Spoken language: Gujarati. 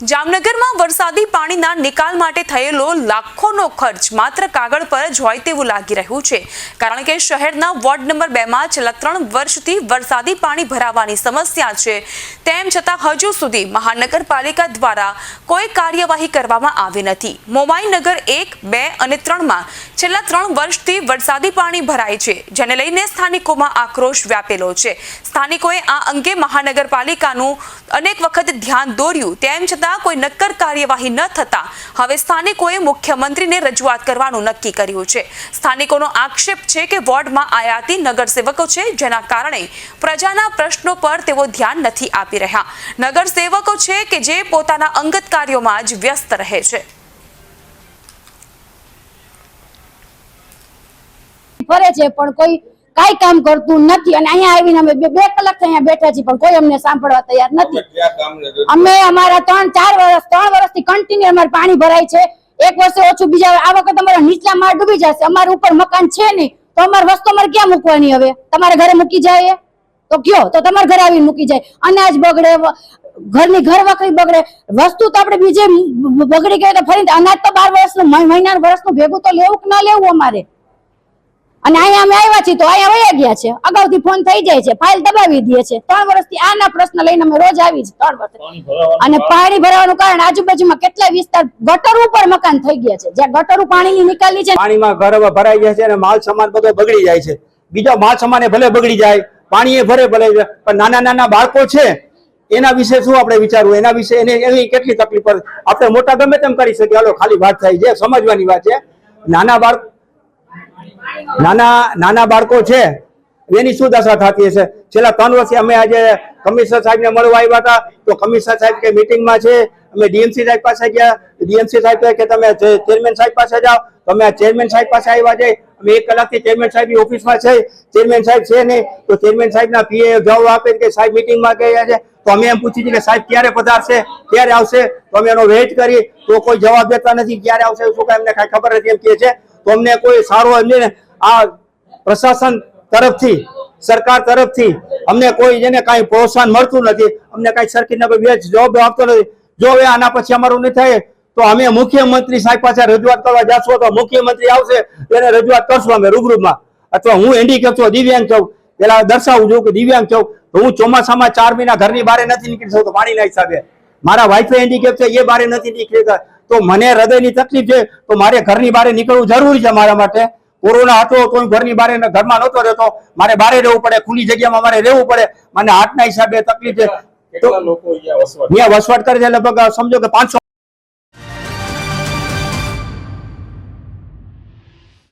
જામનગરમાં વરસાદી પાણીના નિકાલ માટે થયેલો લાખોનો ખર્ચ માત્ર કાગળ પર જ હોય તેવું લાગી રહ્યું છે. કારણ કે શહેરના વોર્ડ નંબર બેમાં છેલ્લા ત્રણ વર્ષથી વરસાદી પાણી ભરાવાની સમસ્યા છે. તેમ છતાં હજુ સુધી મહાનગરપાલિકા દ્વારા કોઈ કાર્યવાહી કરવામાં આવી નથી. મોમાઈ નગર એક, બે અને ત્રણમાં છેલ્લા ત્રણ વર્ષથી વરસાદી પાણી ભરાય છે, જેને લઈને સ્થાનિકોમાં આક્રોશ વ્યાપેલો છે. સ્થાનિકોએ આ અંગે મહાનગરપાલિકાનું અનેક વખત ધ્યાન દોર્યું. તેમ છતાં કોઈ નક્કર કાર્યવાહી ન થતા હવે સ્થાનિકોએ મુખ્યમંત્રીને રજૂઆત કરવાનું નક્કી કર્યું છે. સ્થાનિકોનો આક્ષેપ છે કે વોર્ડમાં આયાતી નગરસેવકો છે, જેના કારણે પ્રજાના પ્રશ્નો પર તેઓ ધ્યાન નથી આપી રહ્યા. નગરસેવકો છે કે જે પોતાના અંગત કાર્યોમાં જ વ્યસ્ત રહે છે. ફરે છે, પણ કોઈ કાંઈ કામ કરતું નથી. અને અહીંયા આવીને અમે બે બે કલાક અહીંયા બેઠા છીએ પણ કોઈ અમને સાંભળવા તૈયાર નથી. અમે અમારા ત્રણ ચાર વર્ષ ત્રણ વર્ષથી કન્ટિન્યુ અમારે પાણી ભરાય છે. એક વર્ષે ઓછું બીજા આ વખત અમારા નીચલા માળ ડૂબી જશે. અમારા ઉપર મકાન છે નહીં. તો અમારે વસ્તુ અમારે ક્યાં મૂકવાની હવે? તમારે ઘરે મૂકી જાય તો કયો? તો તમારા ઘરે આવીને મૂકી જાય. અનાજ બગડે ઘરની ઘર વખરી બગડે. વસ્તુ તો આપણે બીજે બગડી ગઈ તો ફરી અનાજ તો બાર વર્ષનું મહિના વર્ષનું ભેગું તો લેવું કે ન લેવું અમારે? અને અહીંયા અમે આવ્યા છીએ તો અહીંયા વયા ગયા છે. અગાઉથી ફોન થઈ જાય છે ફાઇલ દબાવી દે છે. ત્રણ વર્ષથી આના પ્રશ્ન લઈને અમે રોજ આવી છે ત્રણ વર્ષ અને પાણી ભરાવાનું કારણ આજુબાજુમાં કેટલા વિસ્તાર ગટર ઉપર મકાન થઈ ગયા છે. જ્યાં ગટરું પાણીની નીકળી છે. પાણીમાં ઘર ભરાઈ જાય છે અને માલ સામાન બધો બગડી જાય છે. બીજો માલ સામાન ભલે બગડી જાય પાણી એ ભલે ભલે જાય, પણ નાના નાના બાળકો છે એના વિશે શું આપણે વિચારવું? એના વિશે એને એની કેટલી તકલીફ પડે? આપણે મોટા ગમે તેમ કરી શકીએ. હાલો ખાલી વાત થાય છે. સમજવાની વાત છે. નાના બાળક નાના નાના બાળકો છે, એની શું દશા થતી હશે? છેલ્લા ત્રણ વર્ષથી અમે આજે કમિશનર સાહેબને મળવા આવ્યા હતા. તો કમિશનર સાહેબ કે મિટિંગમાં છે, અમે ડીએમસી સાહેબ પાસે ગયા. ડીએમસી સાહેબ કે તમે ચેરમેન સાહેબ પાસે જાઓ. તો અમે ચેરમેન સાહેબ પાસે આવ્યા છે. અમે એક કલાકથી ચેરમેન સાહેબની ઓફિસમાં છે. ચેરમેન સાહેબ છે નહીં. તો ચેરમેન સાહેબના પીએ જવાબ આપે કે સાહેબ મિટિંગમાં ગયા છે. તો અમે એમ પૂછી કે સાહેબ ક્યારે પધારશે? ક્યારે આવશે? તો અમે એનો વેઇટ કરી. તો કોઈ જવાબ દેતા નથી. ક્યારે આવશે? શું કાંઈ અમને કાંઈ ખબર નથી એમ કહે છે. તો અમને કોઈ સારો એમને આ પ્રશાસન તરફથી, સરકાર તરફથી અમને કોઈ જેને કાંઈ પ્રોત્સાહન મળતું નથી, અમને કાંઈ સરકી કોઈ આપતો નથી. જો હવે આના પછી અમારું નહીં થાય, તો અમે મુખ્યમંત્રી સાહેબ પાસે રજૂઆત કરવા જશું તો મુખ્યમંત્રી આવશે એને રજૂઆત કરશું અમે રૂબરૂમાં. અથવા હું હેન્ડીકેપ છું, દિવ્યાંગ છું પેલા દર્શાવું છું કે દિવ્યાંગ છું હું ચોમાસામાં ચાર મહિના ઘરની બહાર નથી નીકળી શકતો, પાણીના હિસાબે. મારા વાઈફ હેન્ડીકેપ છે, એ બહાર નથી નીકળી. તો મને હૃદયની તકલીફ છે, તો મારે ઘરની બહાર નીકળવું જરૂરી છે મારા માટે. કોરોના હતો તો ઘરની બહાર ઘરમાં નહોતો રહેતો. મારે બારે રહેવું પડે ખુલ્લી જગ્યામાં મારે રહેવું પડે. મને હાથના હિસાબે તકલીફ છે. અહીંયા વસવાટ કરે છે લગભગ સમજો કે પાંચસો